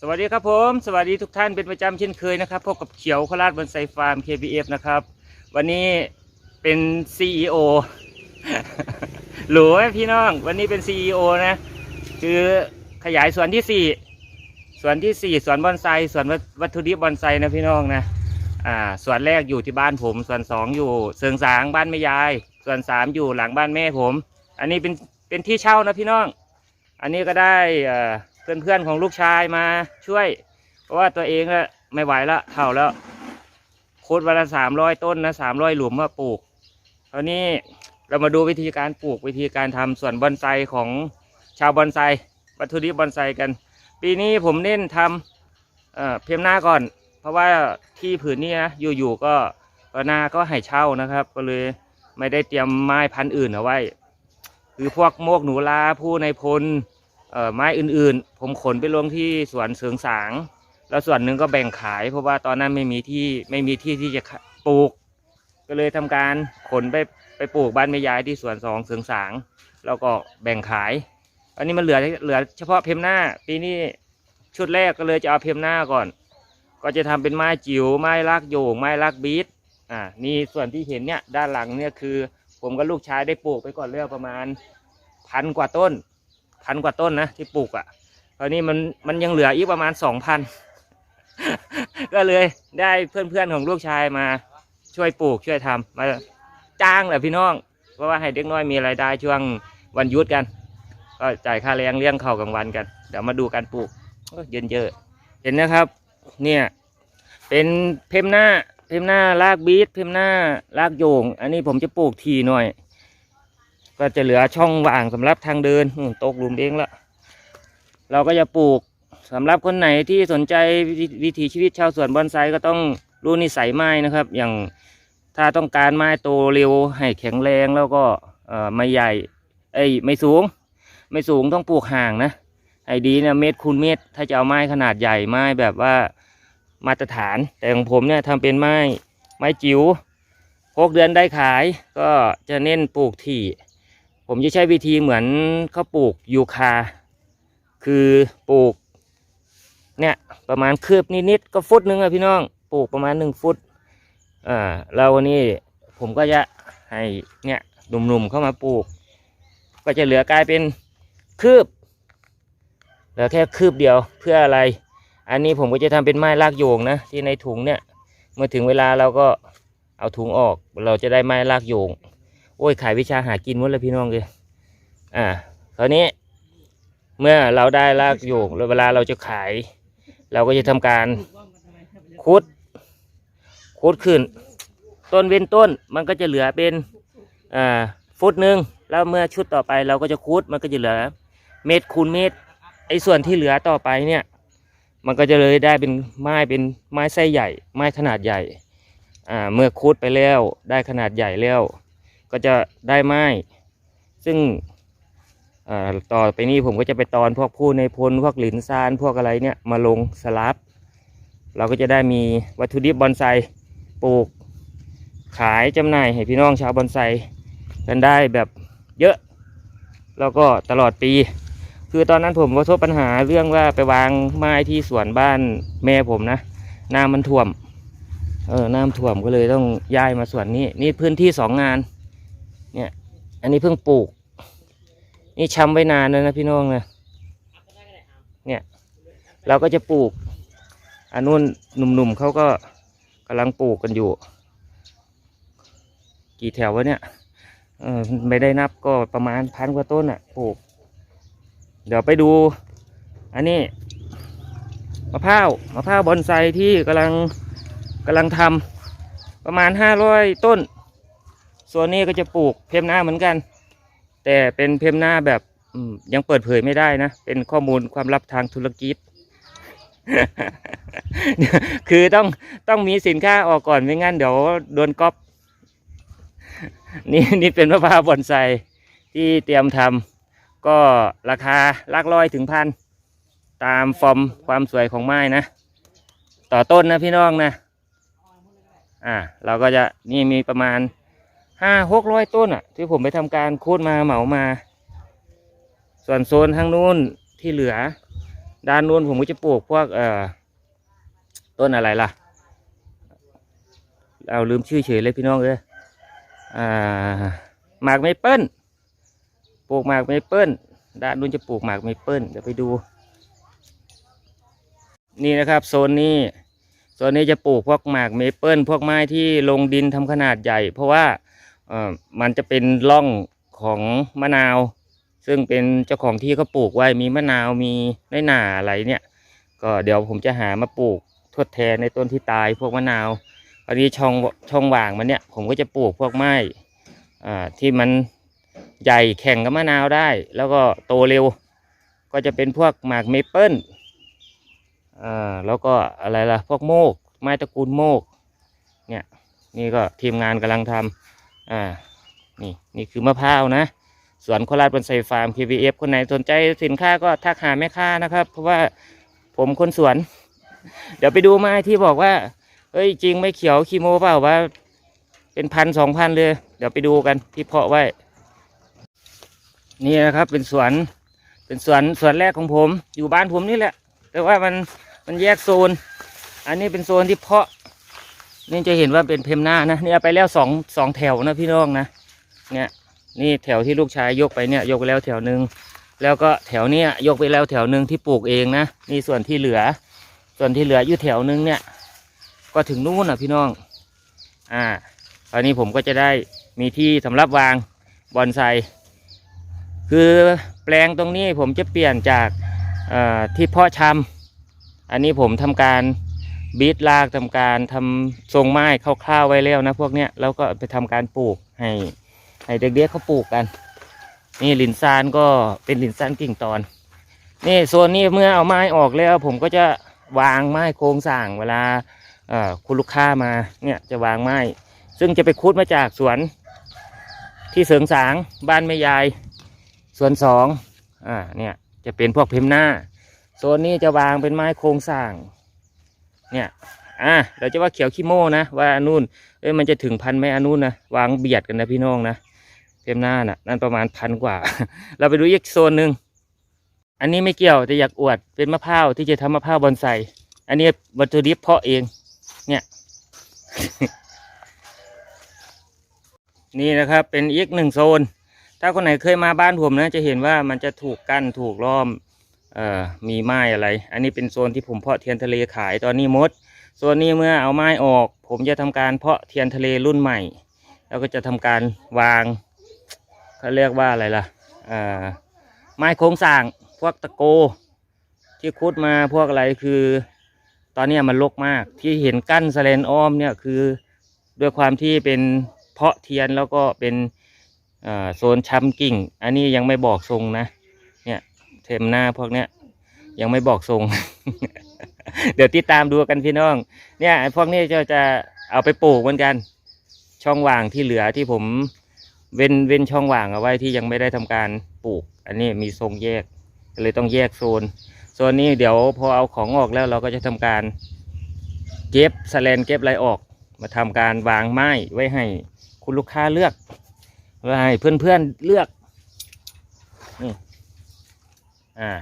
สวัสดีครับผม สวัสดีทุกท่านเป็นประจำเช่นเคยนะครับพบกับเขียวโคราชบนไซฟาร์ม KBF นะครับ วันนี้เป็น CEO หรูไหมพี่น้อง วันนี้เป็น CEO นะ คือขยายสวนที่สี่สวนที่สี่สวนบอนไซสวนวัตถุดิบบอนไซนะพี่น้องนะอ่าสวนแรกอยู่ที่บ้านผม ส่วนสองอยู่เสิงสางบ้านแม่ยาย ส่วนสามอยู่หลังบ้านแม่ผม อันนี้เป็นเป็นที่เช่านะพี่น้อง อันนี้ก็ได้เพื่อน เพื่อนๆของลูกชายมาช่วย เพราะว่าตัวเองอะไม่ไหวละเท่าแล้วโคตรวันละสามร้อยต้นนะสามร้อยหลุมมาปลูกคราวนี้เรามาดูวิธีการปลูกวิธีการทำสวนบอนไซของชาวบอนไซวัตถุดิบบอนไซกัน ปีนี้ผมเน้นทำเเพียมหน้าก่อน เพราะว่าที่ผืนนี้นะอยู่ๆก็ก็นาก็ให้เช่านะครับ ก็เลยไม่ได้เตรียมไม้พันธุ์อื่นเอาไว้ คือพวกโมกหนูลาผู้ในพล ไม้อื่นๆ ผมขนไปลงที่สวนเสริงสาง แล้วส่วนหนึ่งก็แบ่งขาย เพราะว่าตอนนั้นไม่มีที่ไม่มีที่ที่จะปลูก ก็เลยทำการขนไปไปปลูกบ้านแม่ยายที่สวนสองเสริงสาง แล้วก็แบ่งขาย อันนี้มันเหลือเหลือเฉพาะเพมหน้า ปีนี้ชุดแรกก็เลยจะเอาเพมหน้าก่อน ก็จะทำเป็นไม้จิ๋วไม้ลากโยงไม้ลากบีทอ่านี่ส่วนที่เห็นเนี่ยด้านหลังเนี่ยคือ ผมกับลูกชายได้ปลูกไปก่อนเรื่องประมาณพันกว่าต้น พันกว่าต้นนะที่ปลูกอะ่ะตอนนี้มันมันยังเหลืออีกประมาณสองพันก็เลยได้เพื่อนๆของลูกชายมาช่วยปลูกช่วยทำมาจ้างแหละพี่น้อง เพราะว่าให้เด็กน้อยมีรายได้ช่วงวันยุดกัน ก็จ่ายค่าแรงเลี้ยงเขากลางวันกันเดี๋ยวมาดูการปลูกเย็นเยอะเห็นนะครับ เนี่ย เป็นเพมหน้าเพมหน้าลากบีทเพมหน้าลากโยง อันนี้ผมจะปลูกทีหน่อย ก็จะเหลือช่องว่างสำหรับทางเดินตกหลุมเองละเราก็จะปลูกสำหรับคนไหนที่สนใจวิถีชีวิตชาวสวนบอนไซก็ต้องรู้นิสัยไม้นะครับ อย่างถ้าต้องการไม้โตเร็วให้แข็งแรงแล้วก็ไม่ใหญ่เอ้ยไม่สูง ไม่สูงต้องปลูกห่างนะไอ้ดีเนี่ยเมตรคูณเมตร ถ้าจะเอาไม้ขนาดใหญ่ไม้แบบว่ามาตรฐาน แต่ของผมเนี่ยทำเป็นไม้ไม้จิ๋วหกเดือนได้ขายก็จะเน้นปลูกถี่ ผมจะใช้วิธีเหมือนเขาปลูกยูคา คือปลูก เนี่ยประมาณคืบนิดๆก็ฟุตหนึงอะพี่น้อง ปลูกประมาณหนึ่งฟุตอ่าแล้ววันนี้ผมก็จะให้เนี่ยหนุ่มๆเข้ามาปลูก ก็จะเหลือกลายเป็นคืบเหลือแค่คืบเดียวเพื่ออะไร อันนี้ผมก็จะทำเป็นไม้ลากโยงนะที่ในถุงเนี่ย เมื่อถึงเวลาเราก็เอาถุงออก เราจะได้ไม้ลากโยง โอ้ยขายวิชาหากินหมดเลยพี่น้องเลยอ่าคราวนี้ เมื่อเราได้ลากโยงแล้วเวลาเราจะขาย เราก็จะทำการคุดคุดขึ้น ต้นเว้นต้นมันก็จะเหลือเป็นอ่าฟุตหนึ่งแล้วเมื่อชุดต่อไปเราก็จะคุดมันก็จะเหลือ เม็ดคูณเม็ดไอ้ส่วนที่เหลือต่อไปเนี่ย มันก็จะเลยได้เป็นไม้เป็นไม้ไส้ใหญ่ ไม้ขนาดใหญ่อ่าเมื่อคุดไปแล้วได้ขนาดใหญ่แล้ว ก็จะได้ไม้ ซึ่งต่อไปนี้ผมก็จะไปตอนพวกผู้ในพลพวกหลินซานพวกอะไรเนี่ยมาลงสลับเราก็จะได้มีวัตถุดิบบอนไซปลูกขายจำหน่ายให้พี่น้องชาวบอนไซกันได้แบบเยอะ แล้วก็ตลอดปี คือตอนนั้นผมประสบปัญหาเรื่องว่าไปวางไม้ที่สวนบ้านแม่ผมนะน้ำมันท่วมเออน้ำท่วมก็เลยต้องย้ายมาสวนนี้ นี่พื้นที่สองงาน เนี่ย อันนี้เพิ่งปลูก นี่ช้ำไว้นานแล้วนะพี่น้องนะเนี่ย เราก็จะปลูก อันนู้นหนุ่มๆเขาก็กำลังปลูกกันอยู่ กี่แถววะเนี่ยเออไม่ได้นับก็ประมาณพันกว่าต้นอะปลูก เดี๋ยวไปดู อันนี้มะพร้าวมะพร้าวบอนไซที่กำลังกำลังทำประมาณห้าร้อยต้น ส่วนนี้ก็จะปลูกเพมหน้าเหมือนกัน แต่เป็นเพมหน้าแบบยังเปิดเผยไม่ได้นะ เป็นข้อมูลความลับทางธุรกิจ คือต้องต้องมีสินค้าออกก่อนไม่งั้นเดี๋ยวโดนก๊อปนี่นี่เป็นมะพร้าวบอนไซที่เตรียมทำก็ราคาลักร้อยถึงพัน ตามฟอร์มความสวยของไม้นะ ต่อต้นนะพี่น้องนะ อ่า เราก็จะนี่มีประมาณ ห้าหกร้อยต้นอะ ที่ผมไปทำการคูดมาเหมามา ส่วนโซนทางนู้นที่เหลือ ด้านนู้นผมก็จะปลูกพวกเอ่อต้นอะไรล่ะ เอาลืมชื่อเฉยเลยพี่น้องเลยอ่าหมากเมเปิลปลูกหมากเมเปิลด้านนู้นจะปลูกหมากเมเปิลเดี๋ยวไปดู นี่นะครับ โซนนี้โซนนี้จะปลูกพวกหมากเมเปิลพวกไม้ที่ลงดินทำขนาดใหญ่ เพราะว่า มันจะเป็นร่องของมะนาว ซึ่งเป็นเจ้าของที่เขาปลูกไว้มีมะนาวมีน้อยหน่าอะไรเนี่ย ก็เดี๋ยวผมจะหามาปลูกทดแทนในต้นที่ตายพวกมะนาวอันนี้ช่องช่องว่างมันเนี่ยผมก็จะปลูกพวกไม้อ่าที่มันใหญ่แข่งกับมะนาวได้ แล้วก็โตเร็ว ก็จะเป็นพวกหมากเมเปิลอ่าแล้วก็อะไรล่ะพวกโมก ไม้ตระกูลโมกเนี่ยนี่ก็ทีมงานกำลังทำ อ่า นี่ นี่คือมะพร้าวนะ สวนโคราชบอนไซฟาร์ม KVF คนไหนสนใจสินค้าก็ทักหาแม่ค้านะครับ เพราะว่าผมคนสวน เดี๋ยวไปดูไม้ที่บอกว่า เฮ้ยจริงไม่เขียวคีโมเปล่าว่า เป็นพันสองพันเลย เดี๋ยวไปดูกันที่เพาะไว้ นี่นะครับเป็นสวน เป็นสวนสวนแรกของผม อยู่บ้านผมนี่แหละ แต่ว่ามันมันแยกโซน อันนี้เป็นโซนที่เพาะ นี่จะเห็นว่าเป็นเพมหน้านะนี่เอาไปแล้วสองสองแถวนะพี่น้องนะเนี่ยนี่แถวที่ลูกชายยกไปเนี่ยยกไปแล้วแถวหนึ่งแล้วก็แถวเนี้ยยกไปแล้วแถวหนึ่งที่ปลูกเองนะนี่ส่วนที่เหลือ ส่วนที่เหลืออยู่แถวหนึ่งเนี่ย ก็ถึงนู่นอะพี่น้อง อ่าตอนนี้ผมก็จะได้มีที่สำหรับวางบอนไซคือแปลงตรงนี้ผมจะเปลี่ยนจากเอ่อที่เพาะชำอันนี้ผมทำการ บีทลากทำการทำทรงไม้คร่าวๆไว้แล้วนะพวกเนี้ยแล้วก็ไปทำการปลูกให้ให้เด็กๆเขาปลูกกัน นี่หลินซานก็เป็นหลินซานกิ่งตอน นี่โซนนี้เมื่อเอาไม้ออกแล้ว ผมก็จะวางไม้โครงสร้างเวลาคุณลูกค้ามาเนี่ยจะวางไม้ ซึ่งจะไปคุดมาจากสวนที่เสริงสางบ้านแม่ยายสวนสองอ่าเนี่ยจะเป็นพวกเพมหน้าโซนนี้จะวางเป็นไม้โครงสร้าง เนี่ยอะเราจะว่าเขียวขี้โม่นะว่าอนนู่นเอ้ยมันจะถึงพันไหมอนนู้นนะวางเบียดกันนะพี่น้องนะเต็มหน้าน่ะนั่นประมาณพันกว่า เราไปดูอีกโซนหนึ่งอันนี้ไม่เกี่ยวแต่อยากอวดเป็นมะพร้าวที่จะทำมะพร้าวบอนไซอันนี้วัตถุดิบเพาะเอง เนี่ย นี่นะครับเป็นอีกหนึ่งโซน ถ้าคนไหนเคยมาบ้านผมนะ จะเห็นว่ามันจะถูกกั้นถูกล้อม มีไม้อะไร อันนี้เป็นโซนที่ผมเพาะเทียนทะเลขายตอนนี้มดส่วนนี้เมื่อเอาไม้ออก ผมจะทำการเพาะเทียนทะเลรุ่นใหม่ แล้วก็จะทำการวางเขาเรียกว่าอะไรล่ะไม้โครงสร้างพวกตะโก ที่คุดมาพวกอะไรคือ ตอนนี้มันรกมากที่เห็นกั้นสแลนอ้อมเนี่ยคือด้วยความที่เป็นเพาะเทียนแล้วก็เป็นโซนช้ำกิ่ง อันนี้ยังไม่บอกทรงนะ เทมหน้าพวกเนี้ยยังไม่บอกทรง เดี๋ยวติดตามดูกันพี่น้อง เนี่ยพวกนี้จะจะเอาไปปลูกเหมือนกัน ช่องว่างที่เหลือที่ผมเว้นเว้นช่องว่างเอาไว้ที่ยังไม่ได้ทำการปลูก อันนี้มีทรงแยกเลยต้องแยกโซนโซนนี้เดี๋ยวพอเอาของออกแล้วเราก็จะทำการ เก็บสแลนเก็บไรออก มาทำการวางไม้ไว้ให้คุณลูกค้าเลือกไว้ให้เพื่อนๆเลือกนี่ อ่า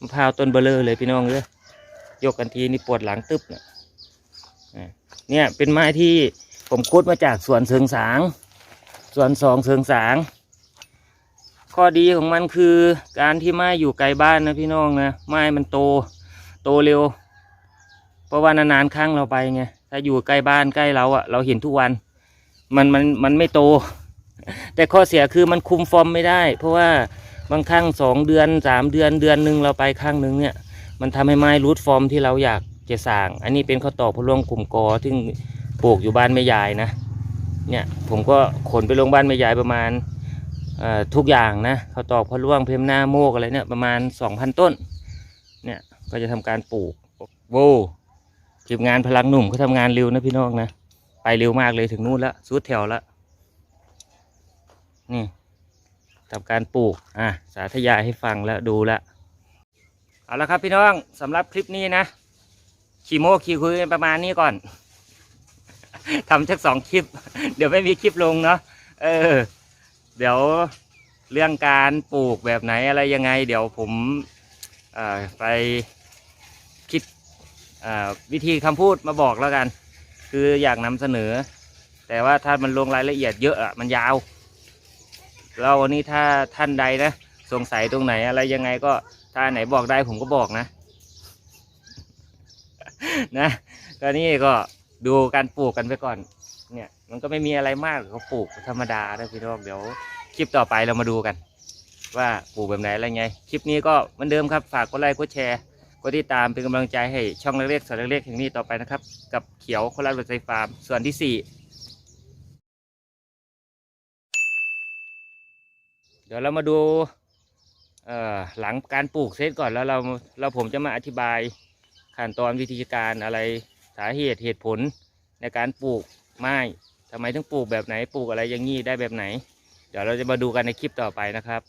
มะพร้าวต้นเบลเลอเลยพี่น้องเลยยกกันทีนี่ปวดหลังตึบเนี่ยเนี่ยเป็นไม้ที่ผมคุดมาจากสวนเสริงสาง สวนสองเสริงสาง ข้อดีของมันคือการที่ไม้อยู่ไกลบ้านนะพี่น้องนะไม้มันโตโตเร็ว เพราะว่านานๆครั้งเราไปไงถ้าอยู่ใกล้บ้านใกล้เราอะเราเห็นทุกวัน มันมันมันไม่โต แต่ข้อเสียคือมันคุมฟอร์มไม่ได้ เพราะว่า บางครั้งสองเดือนสามเดือนเดือนหนึ่งเราไปครั้งหนึ่งเนี่ย มันทำให้ไม้รูทฟอร์มที่เราอยากจะสร้าง อันนี้เป็นข้าวตอกพะล่วงกลุ่มกอที่ปลูกอยู่บ้านแม่ยายนะ เนี่ยผมก็ขนไปลงบ้านแม่ยายประมาณทุกอย่างนะข้าวตอกพะล่วงเพมหน้าโมกอะไรเนี่ยประมาณสองพันต้น เนี่ยก็จะทำการปลูกโว้ทีมงานพลังหนุ่มเขาทำงานเร็วนะพี่น้องนะ ไปเร็วมากเลยถึงนู่นและสุดแถวและนี่ ทำการปลูกอะสาธยายให้ฟังแล้วดูละเอาละครับพี่น้องสำหรับคลิปนี้นะขี่โมขี่คุยประมาณนี้ก่อนทำสักสองคลิป เดี๋ยวไม่มีคลิปลงเนาะเออ เดี๋ยวเรื่องการปลูกแบบไหนอะไรยังไง เดี๋ยวผมเออไปคิดวิธีคำพูดมาบอกแล้วกัน คืออยากนำเสนอ แต่ว่าถ้ามันลงรายละเอียดเยอะอะมันยาว แล้ววันนี้ถ้าท่านใดนะสงสัยตรงไหนอะไรยังไงก็ถ้าไหนบอกได้ผมก็บอกนะ นะก็นี่ก็ดูการปลูกกันไปก่อน เนี่ย มันก็ไม่มีอะไรมากเขาปลูกธรรมดานะพี่น้องเดี๋ยวคลิปต่อไปเรามาดูกัน ว่าปลูกแบบไหนอะไรไง คลิปนี้ก็เหมือนเดิมครับ ฝากกดไลค์กดแชร์กดติดตามเป็นกำลังใจให้ช่องเล็กๆสวนเล็กๆแห่งนี้ต่อไปนะครับ กับเขียวคนรักรถไฟฟาร์มส่วนที่4 ดี๋ยวเรามาดูหลังการปลูกเสร็จก่อนแล้วเราเราผมจะมาอธิบายขั้นตอนวิธีการอะไรสาเหตุเหตุผลในการปลูกไม้ทำไมถึงปลูกแบบไหนปลูกอะไรอย่างนี้ได้แบบไหน เดี๋ยวเราจะมาดูกันในคลิปต่อไปนะครับ